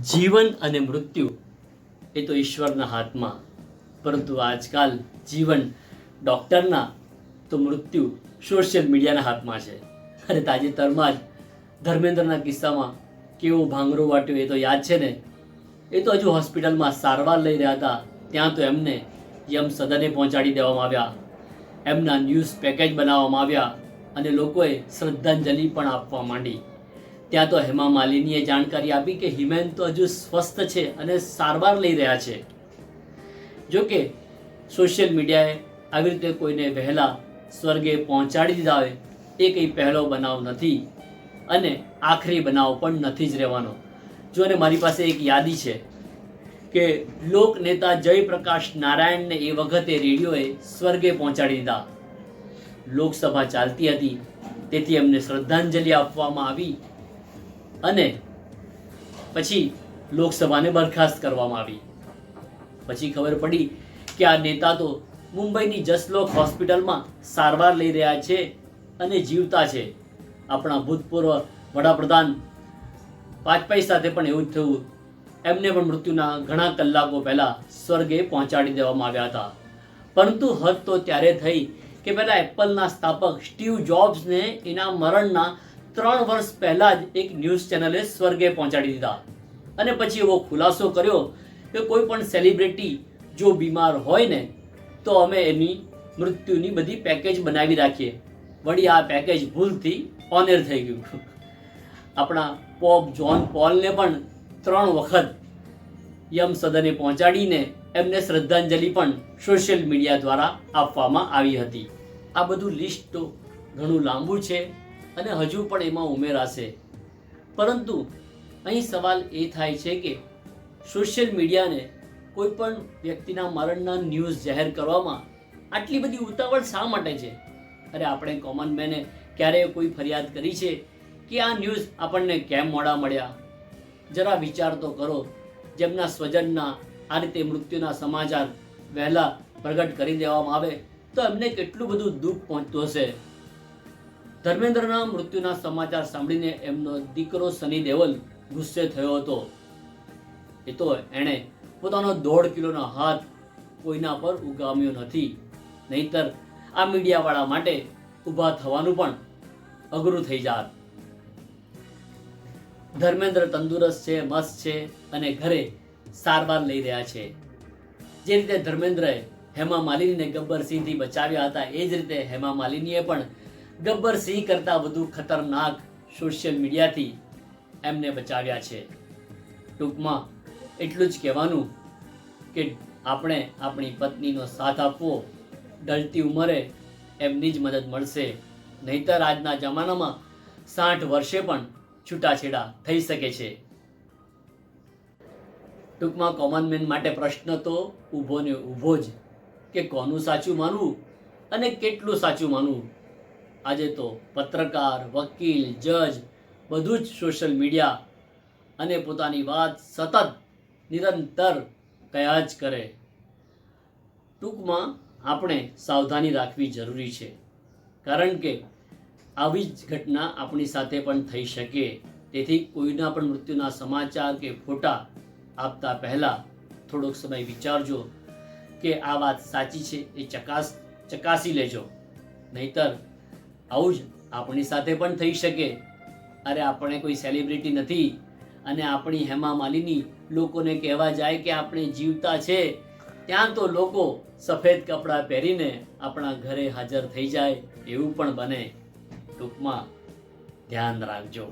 જીવન અને મૃત્યુ એ તો ઈશ્વરના હાથમાં. પરંતુ આજકાલ જીવન ડૉક્ટરના તો મૃત્યુ સોશિયલ મીડિયાના હાથમાં છે. અને તાજેતરમાં જ ધર્મેન્દ્રના કિસ્સામાં કેવો ભાંગરો વાટ્યો એ તો યાદ છે ને? એ તો હજુ હોસ્પિટલમાં સારવાર લઈ રહ્યા હતા. ત્યાં તો એમને યમ સદને પહોંચાડી દેવામાં આવ્યા. એમના ન્યૂઝ પેકેજ બનાવવામાં આવ્યા અને લોકોએ શ્રદ્ધાંજલિ પણ આપવા માંડી. ત્યાં તો હેમા માલિનીએ જાણકારી આપી કે હિમેન તો હજુ સ્વસ્થ છે અને સારવાર લઈ રહ્યા છે. જો કે, સોશિયલ મીડિયાએ આવી રીતે કોઈને વહેલા સ્વર્ગે પહોંચાડી દીધા હોય, એ કંઈ પહેલો બનાવ નથી અને આખરી બનાવ પણ નથી જ રહેવાનો. જો અને મારી પાસે એક યાદી છે કે લોક નેતા જયપ્રકાશ નારાયણને એ વખતે રેડિયોએ સ્વર્ગે પહોંચાડી દીધા. લોકસભા ચાલતી હતી, તેથી એમને શ્રદ્ધાંજલિ આપવામાં આવી અને પછી લોકસભાને બરખાસ્ત કરવામાં આવી. પછી ખબર પડી કે આ નેતા તો મુંબઈની જસલોક હોસ્પિટલમાં સારવાર લઈ રહ્યા છે અને જીવતા છે. આપણા ભૂતપૂર્વ વડાપ્રધાન વાજપેયી સાથે પણ એવું જ થયું. એમને પણ મૃત્યુના ઘણા કલાકો પહેલાં સ્વર્ગે પહોંચાડી દેવામાં આવ્યા હતા. પરંતુ હદ તો ત્યારે થઈ કે પહેલાં એપલના સ્થાપક સ્ટીવ જોબ્સને એના મરણના ત્રણ વર્ષ પહેલા જ એક ન્યૂઝ ચેનલે સ્વર્ગે પહોંચાડી દીધા. અને પછી એવો ખુલાસો કર્યો કે કોઈ પણ સેલિબ્રિટી જો બીમાર હોય ને, તો અમે એની મૃત્યુની બધી પેકેજ બનાવી રાખીએ. વળી આ પેકેજ ભૂલથી ઓનેર થઈ ગયું. આપણા પોપ જોન પોલને પણ ત્રણ વખત યમ સદને પહોંચાડીને એમને શ્રદ્ધાંજલિ પણ સોશિયલ મીડિયા દ્વારા આપવામાં આવી હતી. આ બધું લિસ્ટ તો ઘણું લાંબુ છે. અને હજુ પણ એમાં ઉમેરાશે. પરંતુ અહીં સવાલ એ થાય છે કે સોશિયલ મીડિયાને કોઈ પણ વ્યક્તિના મરણના ન્યૂઝ જાહેર કરવામાં આટલી બધી ઉતાવળ શા માટે છે? અરે આપણે કોમન મેને ક્યારેય કોઈ ફરિયાદ કરી છે કે આ ન્યૂઝ આપણને કેમ મોડા મળ્યા? જરા વિચાર તો કરો, જેમના સ્વજનના આ રીતે મૃત્યુના સમાચાર વહેલા પ્રગટ કરી દેવામાં આવે, તો એમને કેટલું બધું દુઃખ પહોંચતું હશે? ધર્મેન્દ્રના મૃત્યુના સમાચાર સાંભળીને એમનો દીકરો સની દેવલ ગુસ્સે થયો હતો. એ તો એણે પોતાનો દોઢ કિલોનો હાથ કોઈના પર ઉગામ્યો નથી. નહીતર આ મીડિયાવાળા માટે ઊભા થવાનું પણ અઘરું થઈ જાત. ધર્મેન્દ્ર તંદુરસ્ત છે, મસ્ત છે અને ઘરે સારવાર લઈ રહ્યા છે. જે રીતે ધર્મેન્દ્રએ હેમા માલિનીને ગબ્બર સિંહથી બચાવ્યા હતા, એ જ રીતે હેમા માલિનીએ પણ ગબ્બર સિંહ કરતાં વધુ ખતરનાક સોશિયલ મીડિયાથી એમને બચાવ્યા છે. ટૂંકમાં એટલું જ કહેવાનું કે આપણે આપણી પત્નીનો સાથ આપવો ઢળતી ઉંમરે એમની જ મદદ મળશે. નહીતર આજના જમાનામાં સાઠ વર્ષે પણ છૂટાછેડા થઈ શકે છે. ટૂંકમાં કોમન મેન માટે પ્રશ્ન તો ઊભો ને ઊભો જ કે કોનું સાચું માનવું અને કેટલું સાચું માનવું? આજે તો પત્રકાર, વકીલ, જજ બધું જ સોશિયલ મીડિયા અને પોતાની વાત સતત નિરંતર કયા જ કરે. ટૂંકમાં આપણે સાવધાની રાખવી જરૂરી છે. કારણ કે આવી જ ઘટના આપણી સાથે પણ થઈ શકે. તેથી કોઈના પણ મૃત્યુના સમાચાર કે ફોટા આપતા પહેલાં થોડોક સમય વિચારજો કે આ વાત સાચી છે એ ચકાસ ચકાસી લેજો. નહીતર આવું જ આપણી સાથે પણ થઈ શકે. અરે આપણે કોઈ સેલિબ્રિટી નથી અને આપણી હેમા માલિની લોકોને કહેવા જાય કે આપણે જીવતા છે, ત્યાં તો લોકો સફેદ કપડાં પહેરીને આપણા ઘરે હાજર થઈ જાય એવું પણ બને. ટૂંકમાં ધ્યાન રાખજો.